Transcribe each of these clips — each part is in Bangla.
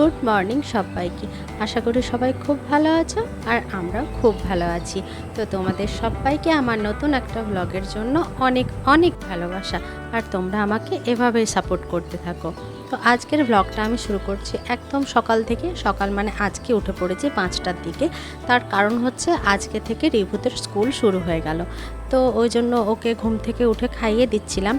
গুড মর্নিং সবাইকে। আশা করি সবাই খুব ভালো আছো আর আমরা খুব ভালো আছি। তো তোমাদের সবাইকে আমার নতুন একটা ব্লগের জন্য অনেক অনেক ভালোবাসা। আর তোমরা আমাকে এভাবেই সাপোর্ট করতে থাকো। তো আজকের ব্লগটা আমি শুরু করছি একদম সকাল থেকে, সকাল মানে আজকে উঠে পড়েছি পাঁচটার দিকে। তার কারণ হচ্ছে আজকে থেকে রিভুতের স্কুল শুরু হয়ে গেল। তো ওই জন্য ওকে ঘুম থেকে উঠে খাইয়ে দিচ্ছিলাম।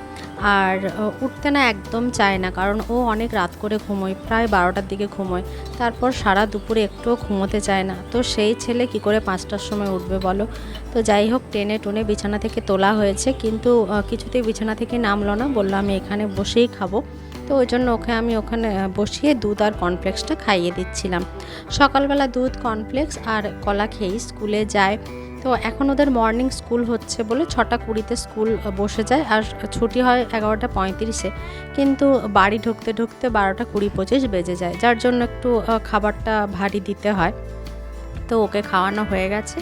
আর উঠতে না একদম চায় না, কারণ ও অনেক রাত করে ঘুমোয়, প্রায় বারোটার দিকে ঘুমোয়। তারপর সারা দুপুরে একটুও ঘুমোতে চায় না। তো সেই ছেলে কি করে পাঁচটার সময় উঠবে বলো? তো যাই হোক, টেনে টুনে বিছানা থেকে তোলা হয়েছে। কিন্তু কিছুতেই বিছানা থেকে নামলো না। বলল, আমি এখানে বসেই খাব। তো ওই জন্য ওকে আমি ওখানে বসিয়ে দুধ আর কর্নফ্লেক্সটা খাইয়ে দিচ্ছিলাম। সকালবেলা দুধ কর্নফ্লেক্স আর কলা খেয়েই স্কুলে যায়। তো এখন ওদের মর্নিং স্কুল হচ্ছে বলে ছটা কুড়িতে স্কুল বসে যায় আর ছুটি হয় এগারোটা পঁয়ত্রিশে। কিন্তু বাড়ি ঢুকতে ঢুকতে বারোটা কুড়ি পঁচিশ বেজে যায়, যার জন্য একটু খাবারটা ভারী দিতে হয়। তো ওকে খাওয়ানো হয়ে গেছে।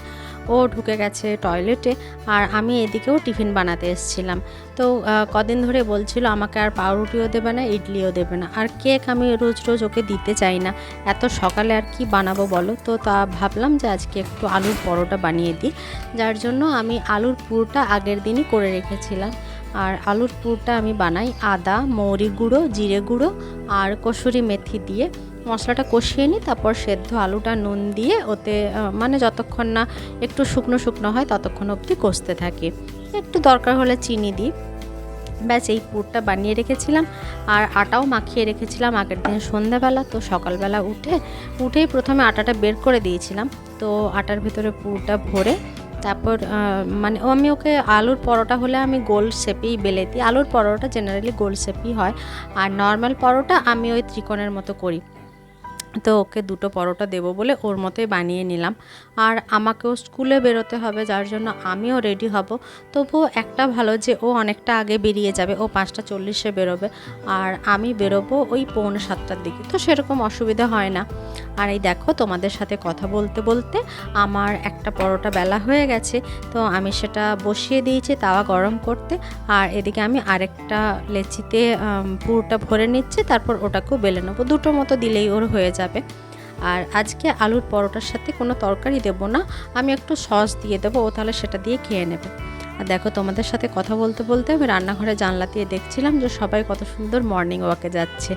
ও ঢুকে গেছে টয়লেটে আর আমি এদিকেও টিফিন বানাতে এসেছিলাম। তো কদিন ধরে বলছিল আমাকে আর পাউরুটিও দেবে না, ইডলিও দেবে না। আর কেক আমি রোজ রোজ ওকে দিতে চাই না। এত সকালে আর কি বানাবো বলো? তো তা ভাবলাম যে আজকে একটু আলুর পরোটা বানিয়ে দিই। যার জন্য আমি আলুর পুরটা আগের দিনই করে রেখেছিলাম। আর আলুর পুরটা আমি বানাই আদা, মৌরি গুঁড়ো, জিরে গুঁড়ো আর কসুরি মেথি দিয়ে। মশলাটা কষিয়ে নিই, তারপর সেদ্ধ আলুটা নুন দিয়ে ওতে মানে যতক্ষণ না একটু শুকনো শুকনো হয় ততক্ষণ অবধি কষতে থাকি। একটু দরকার হলে চিনি দিই। ব্যাস, এই পুরটা বানিয়ে রেখেছিলাম। আর আটাও মাখিয়ে রেখেছিলাম আগের দিন সন্ধ্যাবেলা তো সকালবেলা উঠে, উঠেই প্রথমে আটাটা বের করে দিয়েছিলাম। তো আটার ভিতরে পুরটা ভরে, তারপর মানে আমি ওকে আলুর পরোটা হলে আমি গোল শেপেই বেলে দিই। আলুর পরোটা জেনারেলি গোল শেপই হয়। আর নর্মাল পরোটা আমি ওই ত্রিকোণের মতো করি। তো ওকে দুটো পরোটা দেবো বলে ওর মতোই বানিয়ে নিলাম। আর আমাকেও স্কুলে বেরোতে হবে, যার জন্য আমিও রেডি হব। তবুও একটা ভালো যে ও অনেকটা আগে বেরিয়ে যাবে, ও পাঁচটা চল্লিশে বেরোবে। আর আমি বেরোবো ওই পৌনে সাতটার দিকে, তো সেরকম অসুবিধা হয় না। আর এই দেখো তোমাদের সাথে কথা বলতে বলতে আমার একটা পরোটা বেলা হয়ে গেছে। তো আমি সেটা বসিয়ে দিয়েছি তাওয়া গরম করতে। আর এদিকে আমি আরেকটা লেচিতে পুরোটা ভরে নিচ্ছি, তারপর ওটাকেও বেলে নেব। দুটো মতো দিলেই ওর হয়ে যাবে। আর আজকে আলুর পরোটার সাথে কোনো তরকারি দেবো না। আমি একটু সস দিয়ে দেবো, ও তাহলে সেটা দিয়ে খেয়ে নেবে। আর দেখো, তোমাদের সাথে কথা বলতে বলতে আমি রান্নাঘরে জানলা দিয়ে দেখছিলাম যে সবাই কত সুন্দর মর্নিং ওয়াকে যাচ্ছে।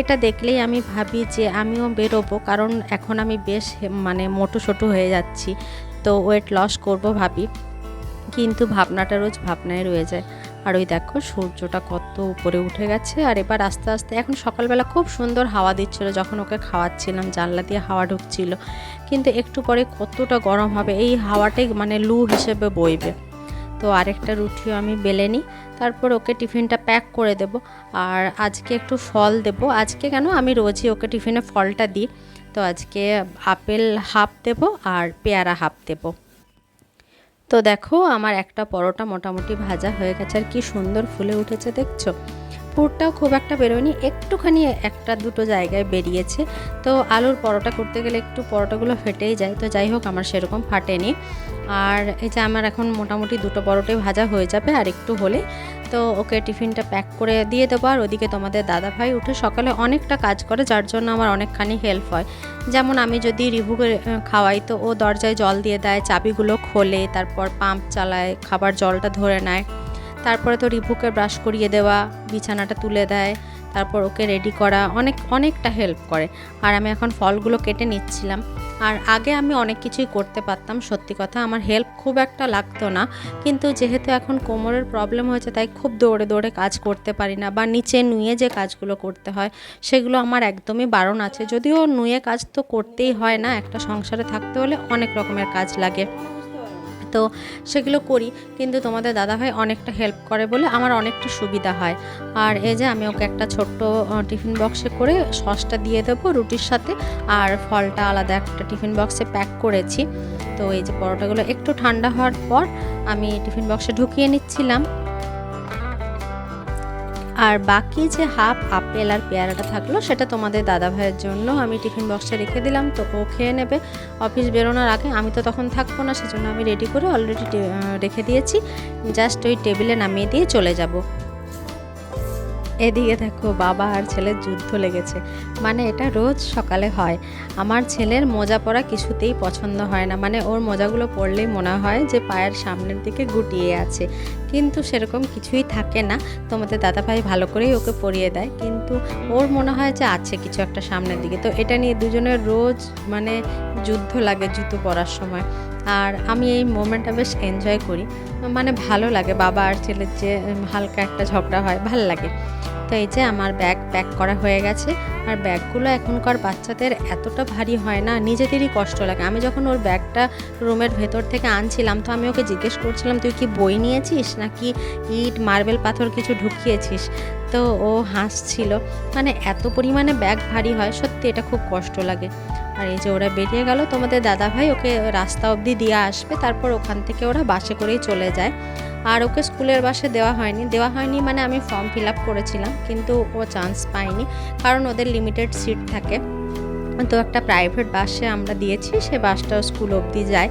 এটা দেখলেই আমি ভাবি যে আমিও বেরোবো, কারণ এখন আমি বেশ মানে মোটো সোটো হয়ে যাচ্ছি। তো ওয়েট লস করব ভাবি, কিন্তু ভাবনাটা রোজ ভাবনায় রয়ে যায়। আর ওই দেখো, সূর্যটা কত উপরে উঠে গেছে, আর এবার আস্তে আস্তে এখন সকালবেলা খুব সুন্দর হাওয়া দিচ্ছিল, যখন ওকে খাওয়াচ্ছিলাম, জানলা দিয়ে হাওয়া ঢুকছিল। কিন্তু একটু পরে কতটা গরম হবে, এই হাওয়াটাই মানে লু হিসেবে বইবে। তো আরেকটা রুটিও আমি বেলে নিই। তারপর ওকে টিফিনটা প্যাক করে দেব। আর আজকে একটু ফল দেব। আজকে কেন? আমি রোজই ওকে টিফিনে ফলটা দিই। তো আজকে আপেল হাফ দেব আর পেয়ারা হাফ দেব। তো দেখো, আমার একটা পরোটা মোটামুটি ভাজা হয়ে গেছে। আর কি সুন্দর ফুলে উঠেছে, দেখছ? পুরটাও খুব একটা বেরোয়নি, একটুখানি একটা দুটো জায়গায় বেরিয়েছে। তো আলুর পরোটা করতে গেলে একটু পরোটাগুলো ফেটেই যায়, তো যাই হোক আমার সেরকম ফাটেনি। আর এই যে আমার এখন মোটামুটি দুটো পরোটাই ভাজা হয়ে যাবে আর একটু হলে, তো ওকে টিফিনটা প্যাক করে দিয়ে দেবো। আর ওদিকে তোমাদের দাদা ভাই উঠে সকালে অনেকটা কাজ করে, যার জন্য আমার অনেকখানি হেল্প হয়। যেমন আমি যদি রিভুকে খাওয়াই, তো ও দরজায় জল দিয়ে দেয়, চাবিগুলো খোলে, তারপর পাম্প চালায়, খাবার জলটা ধরে নেয়। তারপরে তো রিভুকে ব্রাশ করিয়ে দেওয়া, বিছানাটা তুলে দেয়, তারপর ওকে রেডি করা, অনেক, অনেকটা হেল্প করে। আর আমি এখন ফলগুলো কেটে নিচ্ছিলাম। আর আগে আমি অনেক কিছুই করতে পারতাম, সত্যি কথা আমার হেল্প খুব একটা লাগতো না। কিন্তু যেহেতু এখন কোমরের প্রবলেম হয়েছে, তাই খুব দৌড়ে দৌড়ে কাজ করতে পারি না বা নিচে নুয়ে যে কাজগুলো করতে হয়, সেগুলো আমার একদমই বারণ আছে। যদিও নুয়ে কাজ তো করতেই হয় না, একটা সংসারে থাকতে হলে অনেক রকমের কাজ লাগে। তো সেগুলো করি। কিন্তু তোমাদের দাদাভাই অনেকটা হেল্প করে বলে আমার অনেকটা সুবিধা হয়। আর এই যে আমি ওকে একটা ছোট্ট টিফিন বক্সে করে সসটা দিয়ে দেবো রুটির সাথে। আর ফলটা আলাদা একটা টিফিন বক্সে প্যাক করেছি। তো এই যে পরোটাগুলো একটু ঠান্ডা হওয়ার পর আমি টিফিন বক্সে ঢুকিয়ে নিচ্ছিলাম। আর বাকি যে হাফ আপেল আর পেয়ারাটা থাকল, সেটা তোমাদের দাদা ভাইয়ের জন্য আমি টিফিন বক্সে রেখে দিলাম। তো ও খেয়ে নেবে। অফিস বেরোনোর আগে আমি তো তখন থাকব না, সেজন্য আমি রেডি করে অলরেডি রেখে দিয়েছি। জাস্ট ওই টেবিলে নামিয়ে দিয়ে চলে যাব। এদিকে দেখো বাবা আর ছেলের যুদ্ধ লেগেছে। মানে এটা রোজ সকালে হয়। আমার ছেলের মোজা পরা কিছুতেই পছন্দ হয় না। মানে ওর মোজাগুলো পরলেই মনে হয় যে পায়ের সামনের দিকে গুটিয়ে আছে। কিন্তু সেরকম কিছুই থাকে না। তোমাদের দাদাভাই ভালো করেই ওকে পরিয়ে দেয়। কিন্তু ওর মনে হয় যে আছে কিছু একটা সামনের দিকে। তো এটা নিয়ে দুজনের রোজ মানে যুদ্ধ লাগে জুতো পরার সময়। আর আমি এই মোমেন্টটা বেশ এনজয় করি। মানে ভালো লাগে, বাবা আর ছেলের যে হালকা একটা ঝগড়া হয়, ভালো লাগে। তো এই যে আমার ব্যাগ প্যাক করা হয়ে গেছে। আর ব্যাগগুলো এখনকার বাচ্চাদের এতটা ভারী হয় না, নিজেদেরই কষ্ট লাগে। আমি যখন ওর ব্যাগটা রুমের ভেতর থেকে আনছিলাম, তো আমি ওকে জিজ্ঞেস করছিলাম, তুই কি বই নিয়েছিস? নাকি ইট, মার্বেল, পাথর কিছু ঢুকিয়েছিস? তো ও হাসছিল। মানে এত পরিমাণে ব্যাগ ভারী হয়, সত্যি এটা খুব কষ্ট লাগে। আর এই যে ওরা বেরিয়ে গেল, তোমাদের দাদাভাই ওকে রাস্তা অবধি দিয়ে আসবে, তারপর ওখান থেকে ওরা বাসে করেই চলে যায়। আর ওকে স্কুলের বাসে দেওয়া হয়নি। দেওয়া হয়নি মানে আমি ফর্ম ফিল আপ করেছিলাম, কিন্তু ও চান্স পায়নি, কারণ ওদের লিমিটেড সিট থাকে। তো একটা প্রাইভেট বাসে আমরা দিয়েছি, সে বাসটাও স্কুল অবধি যায়।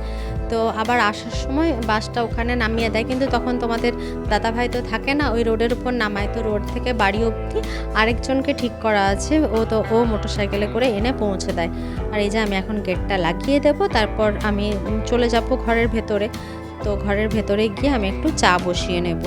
তো আবার আসার সময় বাসটা ওখানে নামিয়ে দেয়, কিন্তু তখন তোমাদের দাদাভাই তো থাকে না, ওই রোডের উপর নামায়। তো রোড থেকে বাড়ি অবধি আরেকজনকে ঠিক করা আছে, ও তো, ও মোটরসাইকেলে করে এনে পৌঁছে দেয়। আর এই যে আমি এখন গেটটা লাগিয়ে দেব, তারপর আমি চলে যাব ঘরের ভেতরে। তো ঘরের ভেতরে গিয়ে আমি একটু চা বসিয়ে নেব।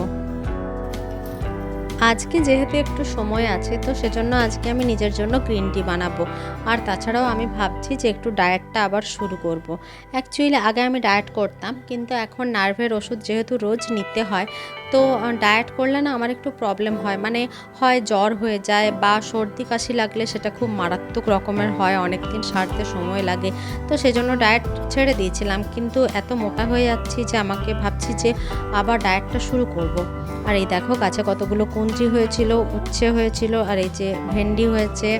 আজকে যেহেতু একটু সময় আছে, তো সেজন্য আজকে আমি নিজের জন্য গ্রিন টি বানাবো আর তাছাড়াও আমি ভাবছি যে একটু ডায়েটটা আবার শুরু করব। অ্যাকচুয়ালি আগে আমি ডায়েট করতাম, কিন্তু এখন নার্ভের ওষুধ যেহেতু রোজ নিতে হয় তো ডায়েট করলে না আমার একটু প্রবলেম হয়। মানে হয় জ্বর হয়ে যায় বা সর্দি কাশি লাগলে সেটা খুব মারাত্মক রকমের হয় অনেক দিন সারতে সময় লাগে। তো সেজন্য ডায়েট ছেড়ে দিয়েছিলাম। কিন্তু এত মোটা হয়ে যাচ্ছি যে আমাকে ভাবছি যে আবার ডায়েটটা শুরু করব। আর এই দেখো গাছে কতগুলো কুঞ্চি হয়েছিল, উচ্ছে হয়েছিল, আর এই যে ভেন্ডি হয়েছে,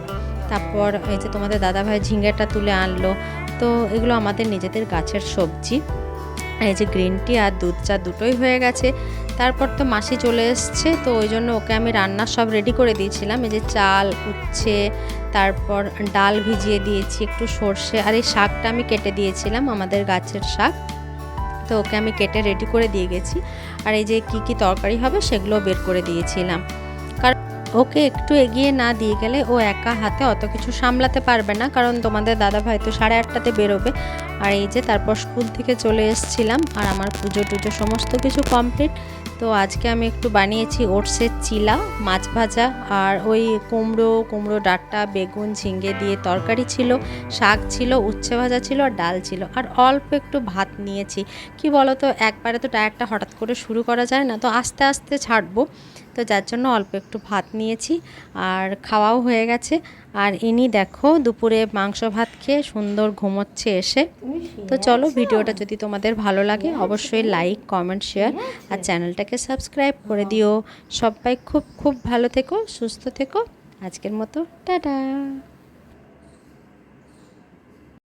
তারপর এই যে তোমাদের দাদাভাই ঝিঙ্গেটা তুলে আনলো। তো এগুলো আমাদের নিজেদের গাছের সবজি। এই যে গ্রিন টি আর দুধ চা দুটোই হয়ে গেছে। তারপর তো মাসি চলে এসছে, তো ওই জন্য ওকে আমি রান্না সব রেডি করে দিয়েছিলাম। এই যে চাল, উচ্ছে, তারপর ডাল ভিজিয়ে দিয়েছি, একটু সর্ষে আর এই শাকটা আমি কেটে দিয়েছিলাম, আমাদের গাছের শাক। তো ওকে আমি কেটে রেডি করে দিয়ে গেছি। আর এই যে কি কি তরকারি হবে সেগুলো বের করে দিয়েছিলাম। কারণ ওকে একটু এগিয়ে না দিয়ে গেলে ও একা হাতে অত কিছু সামলাতে পারবে না, কারণ তোমাদের দাদা ভাই তো সাড়ে আটটাতে বেরোবে। আর এই যে তারপর স্কুল থেকে চলে এসেছিলাম, আর আমার পুজো টুজো সমস্ত কিছু কমপ্লিট। তো আজকে আমি একটু বানিয়েছি ওটসের চিলা, মাছ ভাজা, আর ওই কুমড়ো কুমড়ো ডাঁটা, বেগুন ঝিঙ্গে দিয়ে তরকারি ছিল, শাক ছিল, উচ্ছে ভাজা ছিল, আর ডাল ছিল। আর অল্প একটু ভাত নিয়েছি। কি বলো তো একবারে তো ডায়েটটা হঠাৎ করে শুরু করা যায় না, তো আস্তে আস্তে ছাড়বো। তো যার জন্য অল্প একটু ভাত নিয়েছি আর খাওয়াও হয়ে গেছে। আর ইনি দেখো দুপুরে মাংস ভাত খেয়ে সুন্দর ঘুমোচ্ছে এসে। তো চলো ভিডিওটা যদি তোমাদের ভালো লাগে অবশ্যই লাইক কমেন্ট শেয়ার আর চ্যানেলটাকে সাবস্ক্রাইব করে দিও। সবাই খুব খুব ভালো থেকো সুস্থ থেকো। আজকের মতো টাটা।